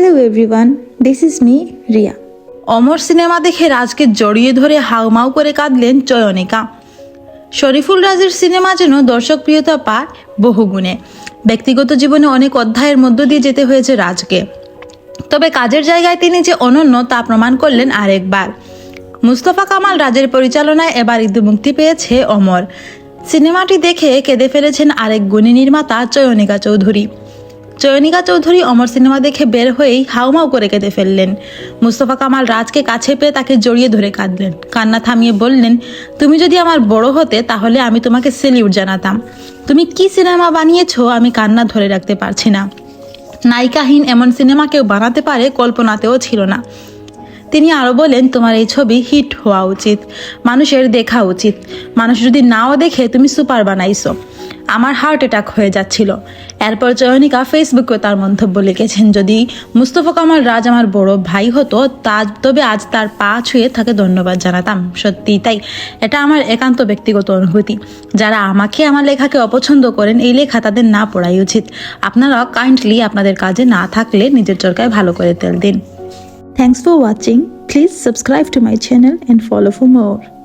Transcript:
Hello everyone, this is me Riya Amar cinema দেখে রাজকে জড়িয়ে ধরে হাউমাউ করে কাঁদলেন চয়নিকা। শরীফুল রাজের সিনেমা যেন দর্শক প্রিয়তা পায় বহুগুণে। ব্যক্তিগত জীবনে অনেক অধ্যায়ের মধ্য দিয়ে যেতে হয়েছে রাজকে। তবে কাজের জায়গায় তিনি যে অনন্য তা প্রমাণ করলেন আরেকবার। মুস্তফা কামাল রাজের পরিচালনায় এবার ঈদে মুক্তি পেয়েছে অমর। সিনেমাটি দেখে কেঁদে ফেলেছেন আরেক গুণী নির্মাতা চয়নিকা চৌধুরী। চয়নিকা চৌধুরী অমর সিনেমা দেখে বের হয়েই হাউমাউ করে কেঁদে ফেললেন। মুস্তফা কামাল রাজকে কাছে পেয়ে তাকে জড়িয়ে ধরে কাঁদলেন। কান্না থামিয়ে বললেন, তুমি যদি আমার বড় হতে, তাহলে আমি তোমাকে সেলিউট জানাতাম। তুমি কি সিনেমা বানিয়েছো আমি কান্না ধরে রাখতে পারছি না। নায়িকাহীন এমন সিনেমা কেউ বানাতে পারে কল্পনাতেও ছিল না। তিনি আরও বলেন, তোমার এই ছবি হিট হওয়া উচিত। মানুষের দেখা উচিত। মানুষ যদি নাও দেখে, তুমি সুপার বানাইছো। আমার হার্ট অ্যাটাক হয়ে যাচ্ছিল। এরপর চয়নিকা ফেসবুকে তার মন্তব্য লিখেছেন, যদি মুস্তফা কামাল রাজ আমার বড় ভাই হতো, তা তবে আজ তার পা ছুঁয়ে তাকে ধন্যবাদ জানাতাম। সত্যি, তাই এটা আমার একান্ত ব্যক্তিগত অনুভূতি। যারা আমাকে আমার লেখাকে অপছন্দ করেন, এই লেখা তাদের না পড়াই উচিত। আপনারা কাইন্ডলি আপনাদের কাজে না থাকলে নিজের চরকায় ভালো করে তেল দিন। Thanks for watching please subscribe to my channel and follow for more.